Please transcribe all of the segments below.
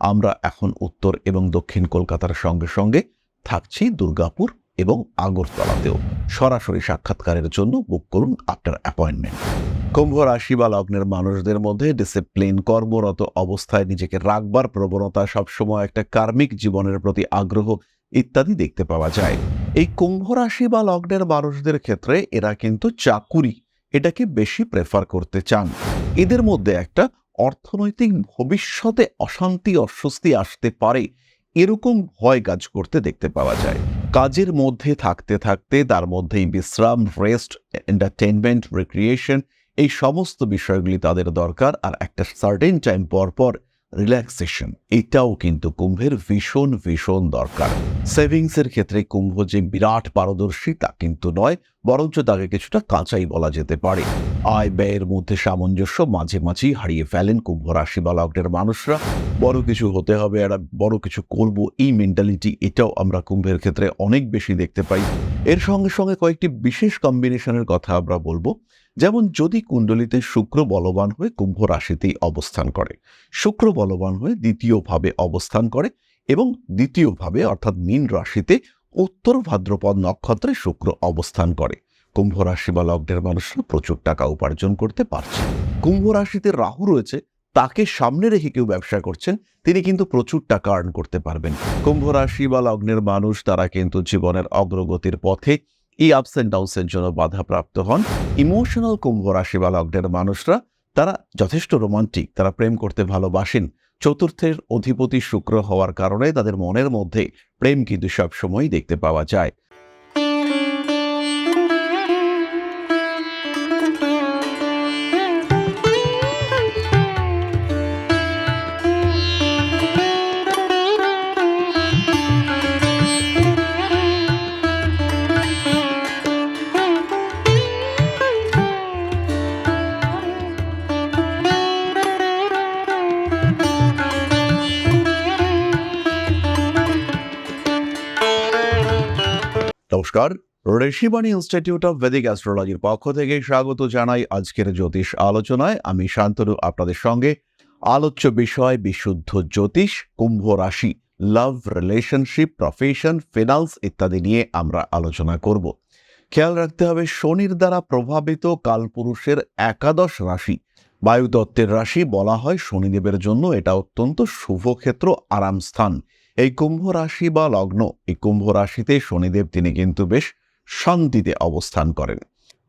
আমরা এখন উত্তর এবং দক্ষিণ কলকাতার সঙ্গে সঙ্গে থাকছি দুর্গাপুর এবং আগরতলাতেও। সরাসরি সাক্ষাৎকারের জন্য বুক করুন আপনার অ্যাপয়েন্টমেন্ট কুম্ভ রাশি বা লগ্নের মানুষদের মধ্যে ডিসিপ্লিন কর্মরত অবস্থায় নিজেকে রাখবার প্রবণতা সবসময় একটা কার্মিক জীবনের প্রতি আগ্রহ ইত্যাদি দেখতে পাওয়া যায়। এই কুম্ভ রাশি বা লগ্নের মানুষদের ক্ষেত্রে এরা কিন্তু চাকুরি, এটাকে বেশি প্রেফার করতে চান। এদের মধ্যে একটা অর্থনৈতিক ভবিষ্যতে অশান্তি, অস্বস্তি আসতে পারে, এরকম ভয় কাজ করতে দেখতে পাওয়া যায়। কাজের মধ্যে থাকতে থাকতে, তার মধ্যেই বিশ্রাম রেস্ট এন্টারটেনমেন্ট রিক্রিয়েশন এই সমস্ত বিষয়গুলি তাদের দরকার, আর একটা সার্টেন টাইম পর পর রিল্যাক্সেশন এটাও কিন্তু কুম্ভের ভীষণ ভীষণ দরকার। সেভিংসের ক্ষেত্রে কুম্ভ যে বিরাট পারদর্শী তা কিন্তু নয়, বরঞ্চ তাকে কিছুটা কাঁচাই বলা যেতে পারে। আয় ব্যয়ের মধ্যে সামঞ্জস্য মাঝে মাঝেই হারিয়ে ফেলেন কুম্ভ রাশি বা লগ্নের মানুষরা। বড় কিছু হতে হবে আর বড় কিছু করব, এই মেন্টালিটি এটাও আমরা কুম্ভের ক্ষেত্রে অনেক বেশি দেখতে পাই। এর সঙ্গে সঙ্গে কয়েকটি বিশেষ কম্বিনেশনের কথা আমরা বলব। যেমন যদি কুণ্ডলিতে শুক্র বলবান হয়ে কুম্ভ রাশিতেই অবস্থান করে, শুক্র বলবান হয়ে দ্বিতীয়ভাবে অবস্থান করে এবং দ্বিতীয়ভাবে, অর্থাৎ মীন রাশিতে উত্তর ভাদ্রপদ নক্ষত্রে শুক্র অবস্থান করে। কুম্ভ রাশি বা লগ্নের মানুষরা প্রচুর টাকা উপার্জন করতে পারছে। কুম্ভ রাশিতে রাহু রয়েছে, তাকে সামনে রেখে কেউ ব্যবসা করছেন, তিনি কিন্তু প্রচুর টাকা আর্ন করতে পারবেন। কুম্ভ রাশি বা লগ্নের মানুষ, তারা কিন্তু জীবনের অগ্রগতির পথে এই আপস অ্যান্ড ডাউনসের জন্য বাধাপ্রাপ্ত হন। ইমোশনাল কুম্ভ রাশি বা লগ্নের মানুষরা, তারা যথেষ্ট রোমান্টিক তারা প্রেম করতে ভালোবাসেন। চতুর্থের অধিপতি শুক্র হওয়ার কারণে তাদের মনের মধ্যে প্রেম কিন্তু সবসময়ই দেখতে পাওয়া যায়। নমস্কার। ঋষিবাণী ইনস্টিটিউট অফ ভেদিক অ্যাস্ট্রোলজির পক্ষ থেকে স্বাগত জানাই আজকের জ্যোতিষ আলোচনায়। আমি শান্তনু, আপনাদের সঙ্গে আলোচ্য বিষয় বিশুদ্ধ জ্যোতিষ, কুম্ভ রাশি লাভ রিলেশনশিপ প্রফেশন ফিনান্স ইত্যাদি নিয়ে আমরা আলোচনা করব। খেয়াল রাখতে হবে, শনির দ্বারা প্রভাবিত কালপুরুষের একাদশ রাশি, বায়ুতত্ত্বের রাশি বলা হয় শনিদেবের জন্য। এটা অত্যন্ত শুভ ক্ষেত্র, আরাম স্থান। এই কুম্ভ রাশি বা লগ্ন, এই কুম্ভ রাশিতে শনিদেব তিনি কিন্তু বেশ শান্তিতে অবস্থান করেন।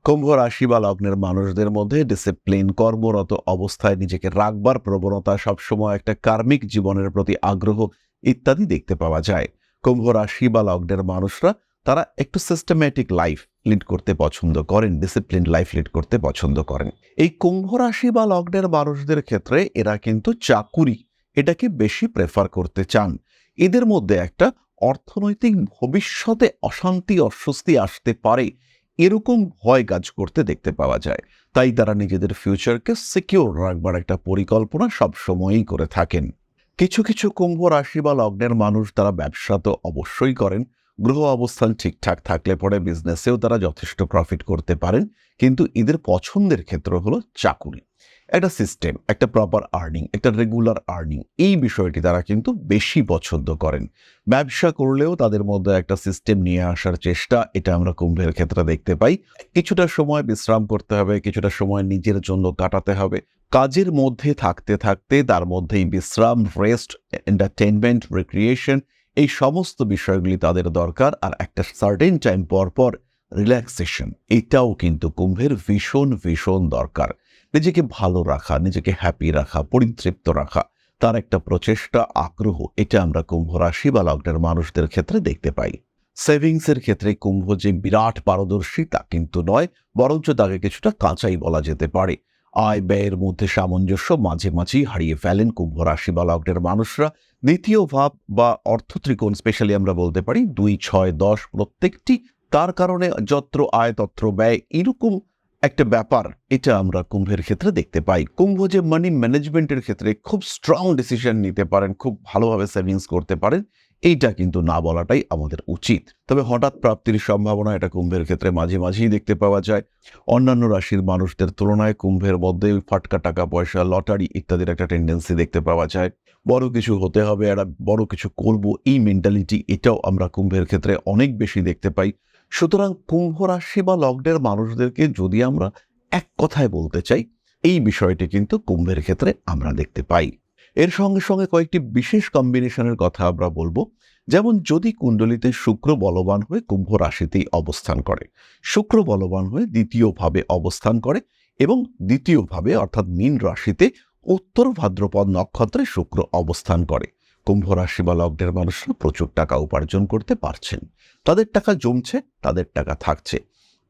কুম্ভ রাশি বা লগ্নের মানুষদের মধ্যে ডিসিপ্লিন কর্মরত অবস্থায় নিজেকে রাখবার প্রবণতা সবসময় একটা কার্মিক জীবনের প্রতি আগ্রহ ইত্যাদি দেখতে পাওয়া যায়। কুম্ভ রাশি বা লগ্নের মানুষরা তারা একটু সিস্টেম্যাটিক লাইফ লিড করতে পছন্দ করেন ডিসিপ্লিন লাইফ লিড করতে পছন্দ করেন। এই কুম্ভ রাশি বা লগ্নের মানুষদের ক্ষেত্রে এরা কিন্তু চাকুরি, এটাকে বেশি প্রেফার করতে চান। এদের মধ্যে একটা অর্থনৈতিক ভবিষ্যতে অশান্তি, অস্বস্তি আসতে পারে। এরকম ভয় কাজ করতে দেখতে পাওয়া যায়। তাই তারা নিজেদের ফিউচারকে সিকিউর রাখবার একটা পরিকল্পনা সবসময়ই করে থাকেন। কিছু কিছু কুম্ভ রাশি বা লগ্নের মানুষ তারা ব্যবসা তো অবশ্যই করেন। গ্রহ অবস্থান ঠিকঠাক থাকলে পরে বিজনেসেও তারা যথেষ্ট প্রফিট করতে পারেন। কিন্তু এদের পছন্দের ক্ষেত্র হলো চাকুরি। একটা সিস্টেম একটা প্রপার আর্নিং একটা রেগুলার আর্নিং এই বিষয়টি তারা কিন্তু বেশি পছন্দ করেন। ব্যবসা করলেও তাদের মধ্যে একটা সিস্টেম নিয়ে আসার চেষ্টা, এটা আমরা কুম্ভের ক্ষেত্রে দেখতে পাই। কিছুটা সময় বিশ্রাম করতে হবে, কিছুটা সময় নিজের জন্য কাটাতে হবে। কাজের মধ্যে থাকতে থাকতে তার মধ্যেই বিশ্রাম রেস্ট এন্টারটেনমেন্ট রিক্রিয়েশন এই সমস্ত বিষয়গুলি তাদের দরকার আর একটা সার্টেন টাইম পর পর রিল্যাক্সেশন এটাও কিন্তু কুম্ভের ভীষণ ভীষণ দরকার। নিজেকে ভালো রাখা, নিজেকে হ্যাপি রাখা, পরিতৃপ্ত রাখা, তার একটা প্রচেষ্টা, আগ্রহ, এটা আমরা কুম্ভ রাশি বা লগ্নের মানুষদের ক্ষেত্রে দেখতে পাই। সেভিংসের ক্ষেত্রে কুম্ভ যে বিরাট পারদর্শী, তা কিন্তু নয়, বরঞ্চ তাকে কিছুটা কাঁচাই বলা যেতে পারে। আয় ব্যয়ের মধ্যে সামঞ্জস্য, মাঝে মাঝেই হারিয়ে ফেলেন কুম্ভ রাশি বা লগ্নের মানুষরা। দ্বিতীয় ভাব বা অর্থ ত্রিকোণ স্পেশালি আমরা বলতে পারি, দুই, ছয়, দশ প্রত্যেকটি, তার কারণে যত্র, আয়, তত্র, ব্যয়, এরকম একটা ব্যাপার, এটা আমরা কুম্ভের ক্ষেত্রে দেখতে পাই। কুম্ভ যে মানি ম্যানেজমেন্টের ক্ষেত্রে খুব স্ট্রং ডিসিশন নিতে পারেন, খুব ভালোভাবে সেভিংস করতে পারেন, এইটা কিন্তু না বলাটাই আমাদের উচিত। তবে হঠাৎ প্রাপ্তির সম্ভাবনা, এটা কুম্ভের ক্ষেত্রে মাঝে মাঝেই দেখতে পাওয়া যায়। অন্যান্য রাশির মানুষদের তুলনায় কুম্ভের মধ্যে ফাটকা টাকা, পয়সা লটারি ইত্যাদির একটা টেন্ডেন্সি দেখতে পাওয়া যায়। বড় কিছু হতে হবে আর বড় কিছু করব, এই মেন্টালিটি এটাও আমরা কুম্ভের ক্ষেত্রে অনেক বেশি দেখতে পাই। সুতরাং কুম্ভ রাশি বা লগ্নের মানুষদেরকে যদি আমরা এক কথায় বলতে চাই, এই বিষয়টি কিন্তু কুম্ভের ক্ষেত্রে আমরা দেখতে পাই। এর সঙ্গে সঙ্গে কয়েকটি বিশেষ কম্বিনেশনের কথা আমরা বলব। যেমন যদি কুণ্ডলিতে শুক্র বলবান হয়ে কুম্ভ রাশিতেই অবস্থান করে, শুক্র বলবান হয়ে দ্বিতীয়ভাবে অবস্থান করে এবং দ্বিতীয়ভাবে অর্থাৎ মীন রাশিতে উত্তর ভাদ্রপদ নক্ষত্রে শুক্র অবস্থান করে। কুম্ভ রাশি বা লগ্নের মানুষরা প্রচুর টাকা উপার্জন করতে পারছেন। তাদের টাকা জমছে, তাদের টাকা থাকছে।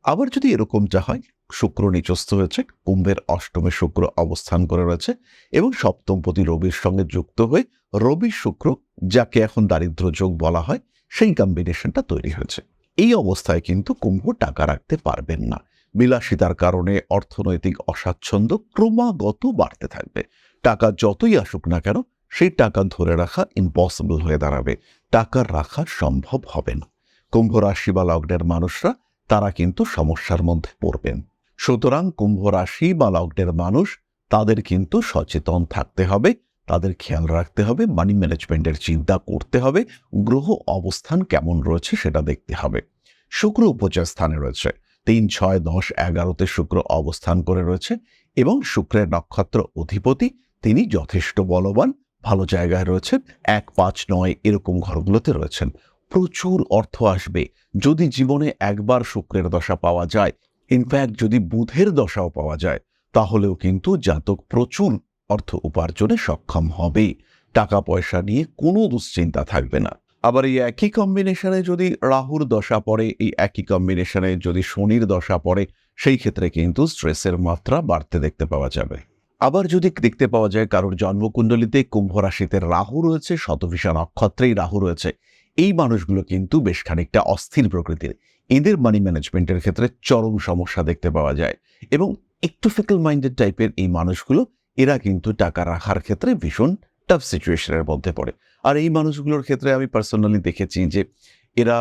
আবার যদি এরকমটা হয়, শুক্র নিচস্থ হয়েছে, কুম্ভের অষ্টমে শুক্র অবস্থান করে রয়েছে এবং সপ্তমপতি রবির সঙ্গে যুক্ত হয়ে রবি শুক্র, যাকে এখন দারিদ্র যোগ বলা হয়, সেই কম্বিনেশনটা তৈরি হয়েছে। এই অবস্থায় কিন্তু কুম্ভ টাকা রাখতে পারবেন না। বিলাসিতার কারণে অর্থনৈতিক অস্বাচ্ছন্দ্য ক্রমাগত বাড়তে থাকবে। টাকা যতই আসুক না কেন সেই টাকা ধরে রাখা ইম্পসিবল হয়ে দাঁড়াবে। টাকা রাখা সম্ভব হবে না। কুম্ভ রাশি বা লগ্নের মানুষরা, তারা কিন্তু সমস্যার মধ্যে পড়বেন। সুতরাং কুম্ভ রাশি বা লগ্নের মানুষ, তাদের কিন্তু সচেতন থাকতে হবে, তাদের খেয়াল রাখতে হবে মানি ম্যানেজমেন্টের চিন্তা করতে হবে, গ্রহ অবস্থান কেমন রয়েছে সেটা দেখতে হবে। শুক্র উপচার স্থানে রয়েছে। তিন, ছয়, দশ, এগারোতে শুক্র অবস্থান করে রয়েছে এবং শুক্রের নক্ষত্র অধিপতি, তিনি যথেষ্ট বলবান ভালো জায়গায় রয়েছেন। এক পাঁচ নয় এরকম ঘরগুলোতে রয়েছেন। প্রচুর অর্থ আসবে। যদি জীবনে একবার শুক্রের দশা পাওয়া যায় ইনফ্যাক্ট যদি বুধের দশাও পাওয়া যায়, তাহলেও কিন্তু জাতক প্রচুর অর্থ উপার্জনে সক্ষম হবে। টাকা পয়সা নিয়ে কোনো দুশ্চিন্তা থাকবে না। আবার এই একই কম্বিনেশনে যদি রাহুর দশা পড়ে, এই একই কম্বিনেশনে যদি শনির দশা পড়ে, সেই ক্ষেত্রে কিন্তু স্ট্রেসের মাত্রা বাড়তে দেখতে পাওয়া যাবে। আবার যদি দেখতে পাওয়া যায় কারোর জন্মকুণ্ডলিতে কুম্ভ রাশিতে রাহু রয়েছে শতভিষা নক্ষত্রেই রাহু রয়েছে, এই মানুষগুলো কিন্তু বেশ খানিকটা অস্থির প্রকৃতির। এদের মানি ম্যানেজমেন্টের ক্ষেত্রে চরম সমস্যা দেখতে পাওয়া যায় এবং একটু ফিকল মাইন্ডেড টাইপের এই মানুষগুলো, এরা কিন্তু টাকা রাখার ক্ষেত্রে ভীষণ টাফ সিচুয়েশনের মধ্যে পড়ে। আর এই মানুষগুলোর ক্ষেত্রে আমি পার্সোনালি দেখেছি যে, এরা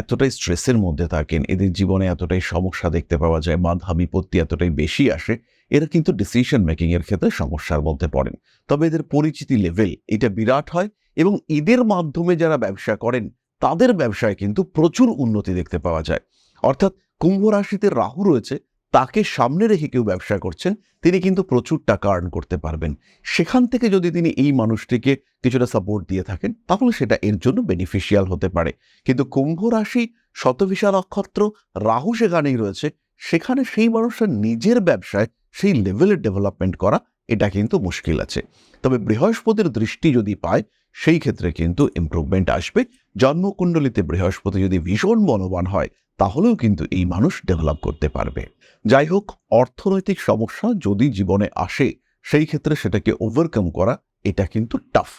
এতটাই স্ট্রেসের মধ্যে থাকেন, এদের জীবনে এতটাই সমস্যা দেখতে পাওয়া যায় বাধা বিপত্তি এতটাই বেশি আসে এরা কিন্তু ডিসিশন মেকিং এর ক্ষেত্রে সমস্যার মধ্যে পড়েন। তবে এদের পরিচিতি লেভেল এটা বিরাট হয় এবং এদের মাধ্যমে যারা ব্যবসা করেন, তাদের ব্যবসায় কিন্তু প্রচুর উন্নতি দেখতে পাওয়া যায়। অর্থাৎ কুম্ভ রাশিতে রাহু রয়েছে, তাকে সামনে রেখে কেউ ব্যবসা করছেন, তিনি কিন্তু প্রচুর টাকা আর্ন করতে পারবেন। সেখান থেকে যদি তিনি এই মানুষটিকে কিছুটা সাপোর্ট দিয়ে থাকেন, তাহলে সেটা এর জন্য বেনিফিশিয়াল হতে পারে। কিন্তু কুম্ভ রাশি শতভিষা নক্ষত্র, রাহু সেখানেই রয়েছে, সেখানে সেই মানুষটা নিজের ব্যবসায় সেই লেভেলের ডেভেলপমেন্ট করা, এটা কিন্তু মুশকিল আছে। তবে বৃহস্পতির দৃষ্টি যদি পায়, সেই ক্ষেত্রে কিন্তু ইম্প্রুভমেন্ট আসবে। জন্মকুণ্ডলিতে বৃহস্পতি যদি ভীষণ বলবান হয়, তাহলেও কিন্তু এই মানুষ ডেভেলপ করতে পারবে। যাই হোক, অর্থনৈতিক সমস্যা যদি জীবনে আসে, সেই ক্ষেত্রে সেটাকে ওভারকাম করা, এটা কিন্তু টাফ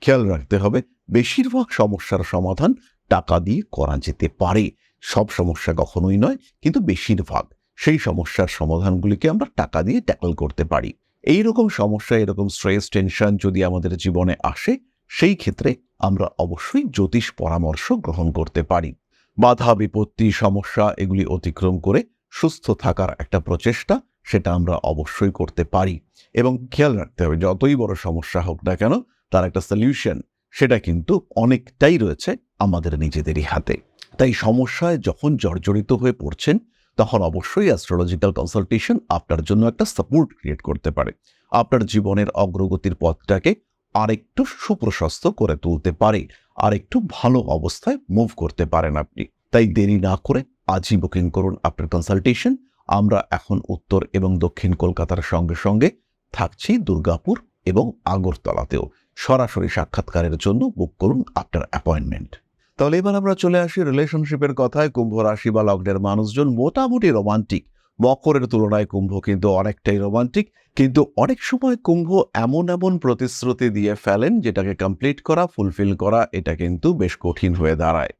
খেয়াল রাখতে হবে, বেশিরভাগ সমস্যার সমাধান টাকা দিয়ে করা যেতে পারে। সব সমস্যা কখনোই নয়, কিন্তু বেশিরভাগ। সেই সমস্যার সমাধানগুলিকে আমরা টাকা দিয়ে ট্যাকল করতে পারি। এই রকম সমস্যা, এরকম স্ট্রেস টেনশন যদি আমাদের জীবনে আসে, সেই ক্ষেত্রে আমরা অবশ্যই জ্যোতিষ পরামর্শ গ্রহণ করতে পারি। বাধা, বিপত্তি, সমস্যা এগুলি অতিক্রম করে সুস্থ থাকার একটা প্রচেষ্টা সেটা আমরা অবশ্যই করতে পারি। এবং খেয়াল রাখতে হবে, যতই বড় সমস্যা হোক না কেন, তার একটা সলিউশন সেটা কিন্তু অনেকটাই রয়েছে আমাদের নিজেদেরই হাতে। তাই সমস্যায় যখন জর্জরিত হয়ে পড়ছেন তখন অবশ্যই অ্যাস্ট্রোলজিক্যাল কনসালটেশন আপনার জন্য একটা সাপোর্ট ক্রিয়েট করতে পারে। আপনার জীবনের অগ্রগতির পথটাকে আরেকটু সুপ্রশস্ত করে তুলতে পারে আর একটু ভালো অবস্থায় মুভ করতে পারেন আপনি। তাই দেরি না করে আজই বুকিং করুন আপনার কনসালটেশন আমরা এখন উত্তর এবং দক্ষিণ কলকাতার সঙ্গে সঙ্গে থাকছি দুর্গাপুর এবং আগরতলাতেও। সরাসরি সাক্ষাৎকারের জন্য বুক করুন আপনার অ্যাপয়েন্টমেন্ট তাহলে এবার আমরা চলে আসি রিলেশনশিপের কথায়। কুম্ভ রাশি বা লগ্নের মানুষজন মোটামুটি রোমান্টিক মকরের তুলনায় কুম্ভ কিন্তু অনেকটাই রোমান্টিক কিন্তু অনেক সময় কুম্ভ এমন এমন প্রতিশ্রুতি দিয়ে ফেলেন, যেটাকে কমপ্লিট করা ফুলফিল করা, এটা কিন্তু বেশ কঠিন হয়ে দাঁড়ায়।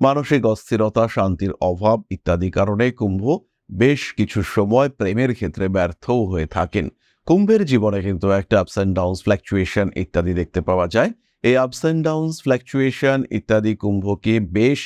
মানসিক অস্থিরতা, শান্তির অভাব ইত্যাদি কারণে কুম্ভ বেশ কিছু সময় প্রেমের ক্ষেত্রে ব্যর্থও হয়ে থাকেন। কুম্ভের জীবনে কিন্তু একটা আপস অ্যান্ড ডাউনস ফ্ল্যাকচুয়েশন ইত্যাদি দেখতে পাওয়া যায়। এই আপস অ্যান্ড ডাউনস ফ্ল্যাকচুয়েশন ইত্যাদি কুম্ভকে বেশ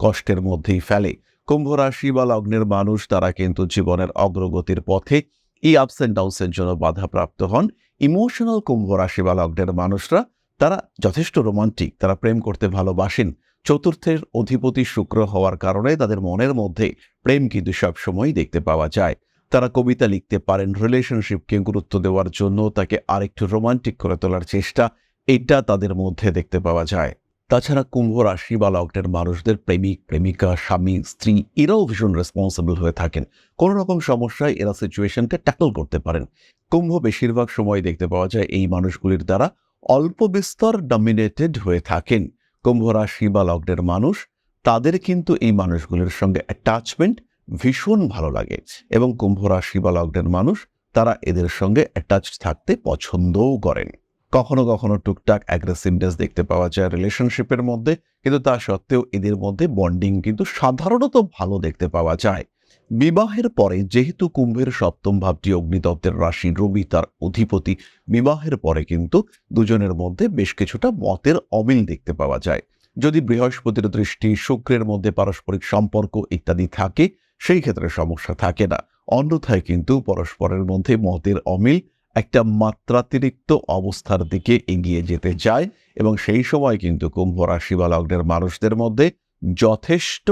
কষ্টের মধ্যেই ফেলে। কুম্ভ রাশি বা লগ্নের মানুষ তারা কিন্তু জীবনের অগ্রগতির পথে এই আপস অ্যান্ড ডাউনসের জন্য বাধাপ্রাপ্ত হন। ইমোশনাল কুম্ভ রাশি বা লগ্নের মানুষরা তারা যথেষ্ট রোমান্টিক তারা প্রেম করতে ভালোবাসেন। চতুর্থের অধিপতি শুক্র হওয়ার কারণে তাদের মনের মধ্যে প্রেম কিন্তু সবসময় দেখতে পাওয়া যায়। তারা কবিতা লিখতে পারেন রিলেশনশিপকে গুরুত্ব দেওয়ার জন্য তাকে আরেকটু রোমান্টিক করে তোলার চেষ্টা এটা তাদের মধ্যে দেখতে পাওয়া যায়। তাছাড়া কুম্ভ রাশি বা লগ্নের মানুষদের প্রেমিক, প্রেমিকা, স্বামী, স্ত্রী, এরাও ভীষণ রেসপন্সিবল হয়ে থাকেন। কোনো রকম সমস্যায় এরা সিচুয়েশনকে ট্যাকল করতে পারেন। কুম্ভ বেশিরভাগ সময় দেখতে পাওয়া যায় এই মানুষগুলির দ্বারা অল্প বিস্তর ডমিনেটেড হয়ে থাকেন। কুম্ভ রাশি বা লগ্নের মানুষ, তাদের কিন্তু এই মানুষগুলির সঙ্গে অ্যাটাচমেন্ট ভীষণ ভালো লাগে এবং কুম্ভ রাশি বা লগ্নের মানুষ, তারা এদের সঙ্গে অ্যাটাচ থাকতে পছন্দও করেন। কখনো কখনো টুকটাক অ্যাগ্রেসিভনেস দেখতে পাওয়া যায় রিলেশনশিপের মধ্যে, কিন্তু তা সত্ত্বেও এদের মধ্যে বন্ডিং কিন্তু সাধারণত ভালো দেখতে পাওয়া যায়। বিবাহের পরে যেহেতু কুম্ভের সপ্তম ভাবটি অগ্নিতত্ত্বের রাশি রবি তার অধিপতি, বিবাহের পরে কিন্তু দুজনের মধ্যে বেশ কিছুটা মতের অমিল দেখতে পাওয়া যায়। যদি বৃহস্পতির দৃষ্টি শুক্রের মধ্যে পারস্পরিক সম্পর্ক ইত্যাদি থাকে, সেই ক্ষেত্রে সমস্যা থাকে না। অন্যথায় কিন্তু পরস্পরের মধ্যে মতের অমিল একটা মাত্রাতিরিক্ত অবস্থার দিকে এগিয়ে যেতে যায় এবং সেই সময় কিন্তু কুম্ভ রাশি বা লগ্নের মানুষদের মধ্যে যথেষ্ট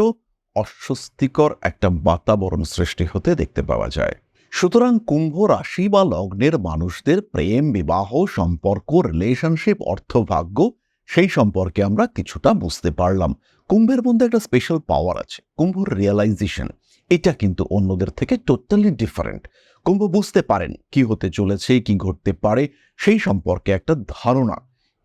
অস্বস্তিকর একটা বাতাবরণ সৃষ্টি হতে দেখতে পাওয়া যায়। সুতরাং কুম্ভ রাশি বা লগ্নের মানুষদের প্রেম, বিবাহ, সম্পর্ক রিলেশনশিপ অর্থভাগ্য, সেই সম্পর্কে আমরা কিছুটা বুঝতে পারলাম। কুম্ভের মধ্যে একটা স্পেশাল পাওয়ার আছে কুম্ভর রিয়েলাইজেশন এটা কিন্তু অন্যদের থেকে টোটালি ডিফারেন্ট কুম্ভ বুঝতে পারেন কি হতে চলেছে, কি ঘটতে পারে, সেই সম্পর্কে একটা ধারণা।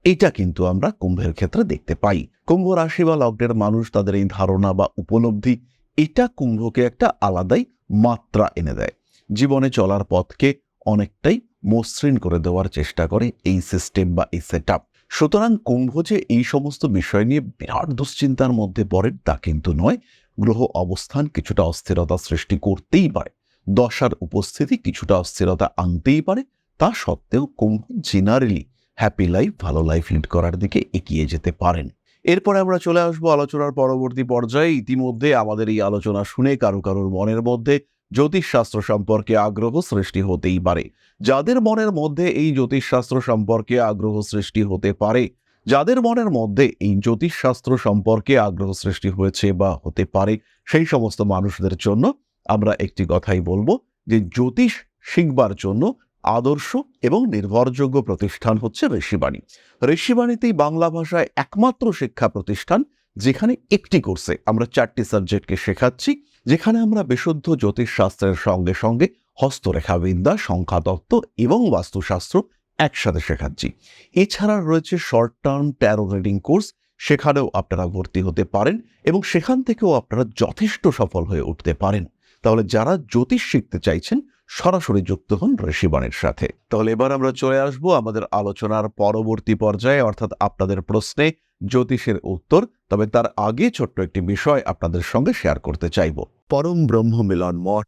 এটা কিন্তু আমরা কুম্ভের ক্ষেত্রে দেখতে পাই। কুম্ভ রাশি বা লগ্নের মানুষ তাদের এই ধারণা বা উপলব্ধি, এটা কুম্ভকে একটা আলাদাই মাত্রা এনে দেয়। জীবনে চলার পথকে অনেকটাই মসৃণ করে দেওয়ার চেষ্টা করে এই সিস্টেম বা এই সেট সুতরাং কুম্ভ যে এই সমস্ত বিষয় নিয়ে বিরাট দুশ্চিন্তার মধ্যে পড়েন, তা কিন্তু নয়। গ্রহ অবস্থান কিছুটা অস্থিরতা সৃষ্টি করতেই পারে। দশার উপস্থিতি কিছুটা অস্থিরতা আনতেই পারে, তা সত্ত্বেও কুম্ভ জেনারেলি হ্যাপি লাইফ, ভালো লাইফ লিড করার দিকে এগিয়ে যেতে পারেন। এরপরে আমরা চলে আসব আলোচনার পরবর্তী পর্যায়ে। ইতিমধ্যে আমাদের এই আলোচনা শুনে কারও কারোর মনের মধ্যে জ্যোতিষশাস্ত্র সম্পর্কে আগ্রহ সৃষ্টি হতেই পারে। যাদের মনের মধ্যে এই জ্যোতিষশাস্ত্র সম্পর্কে আগ্রহ সৃষ্টি হতে পারে, যাদের মনের মধ্যে এই জ্যোতিষশাস্ত্র সম্পর্কে আগ্রহ সৃষ্টি হয়েছে বা হতে পারে সেই সমস্ত মানুষদের জন্য আমরা একটি কথাই বলব যে জ্যোতিষ শিখবার জন্য আদর্শ এবং নির্ভরযোগ্য প্রতিষ্ঠান হচ্ছে ঋষিবাণী। ঋষিবাণীতেই বাংলা ভাষায় একমাত্র শিক্ষা প্রতিষ্ঠান যেখানে একটি কোর্সে আমরা চারটি সাবজেক্টকে শেখাচ্ছি, যেখানে আমরা বিশুদ্ধ জ্যোতিষশাস্ত্রের সঙ্গে সঙ্গে হস্তরেখাবিদ্যা সংখ্যাতত্ত্ব এবং বাস্তুশাস্ত্র একসাথে শেখাচ্ছি। এছাড়া রয়েছে short term tarot reading course সেখানেও আপনারা ভর্তি হতে পারেন এবং সেখান থেকেও আপনারা যথেষ্ট সফল হয়ে উঠতে পারেন। তাহলে যারা জ্যোতিষ শিখতে চাইছেন, সরাসরি যুক্ত হন ঋষিবাণীর সাথে। তাহলে এবার আমরা চলে আসব আমাদের আলোচনার পরবর্তী পর্যায়ে, অর্থাৎ আপনাদের প্রশ্নে জ্যোতিষের উত্তর, তবে তার আগে ছোট্ট একটি বিষয় আপনাদের সঙ্গে শেয়ার করতে চাইব। পরম ব্রহ্ম মিলন মঠ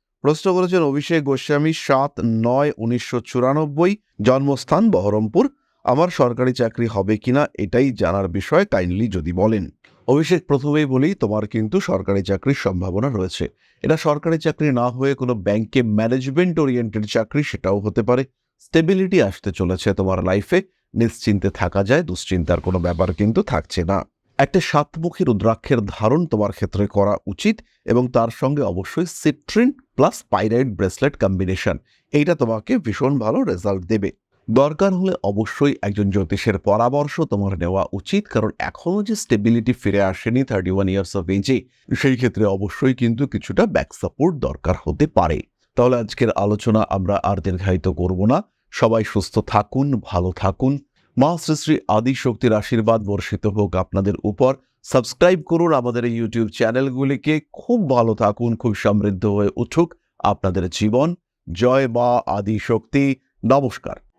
প্রশ্ন করেছেন অভিষেক গোস্বামী, সাত নয় উনিশশো চুরানব্বই, জন্মস্থান বহরমপুর। আমার সরকারি চাকরি হবে কিনা এটাই জানার বিষয়, কাইন্ডলি যদি বলেন। অভিষেক, প্রথমেই বলি, তোমার কিন্তু সরকারি চাকরির সম্ভাবনা রয়েছে। এটা সরকারি চাকরি না হয়ে কোনো ব্যাংকে ম্যানেজমেন্ট ওরিয়েন্টেড চাকরি সেটাও হতে পারে। স্টেবিলিটি আসতে চলেছে তোমার লাইফে নিশ্চিন্তে থাকা যায়, দুশ্চিন্তার কোনো ব্যাপার কিন্তু থাকছে না। একটা সাতমুখী রুদ্রাক্ষের ধারণ তোমার ক্ষেত্রে করা উচিত এবং তার সঙ্গে অবশ্যই citrine plus pyrite bracelet combination. এইটা তোমাকে ভীষণ ভালো রেজাল্ট দেবে। দরকার হলে অবশ্যই একজন জ্যোতিষের পরামর্শ তোমার নেওয়া উচিত, কারণ এখনও যে স্টেবিলিটি ফিরে আসেনি থার্টি ওয়ান ইয়ার্স অফ এজে সেই ক্ষেত্রে অবশ্যই কিন্তু কিছুটা ব্যাক সাপোর্ট দরকার হতে পারে। তাহলে আজকের আলোচনা আমরা আর দীর্ঘায়িত করব না। সবাই সুস্থ থাকুন, ভালো থাকুন। মা শ্রী শ্রী আদি শক্তির আশীর্বাদ বর্ষিত হোক আপনাদের উপর। সাবস্ক্রাইব করুন আমাদের এই ইউটিউব চ্যানেলগুলিকে। খুব ভালো থাকুন, খুব সমৃদ্ধ হয়ে উঠুক আপনাদের জীবন। জয় মা আদি শক্তি। নমস্কার।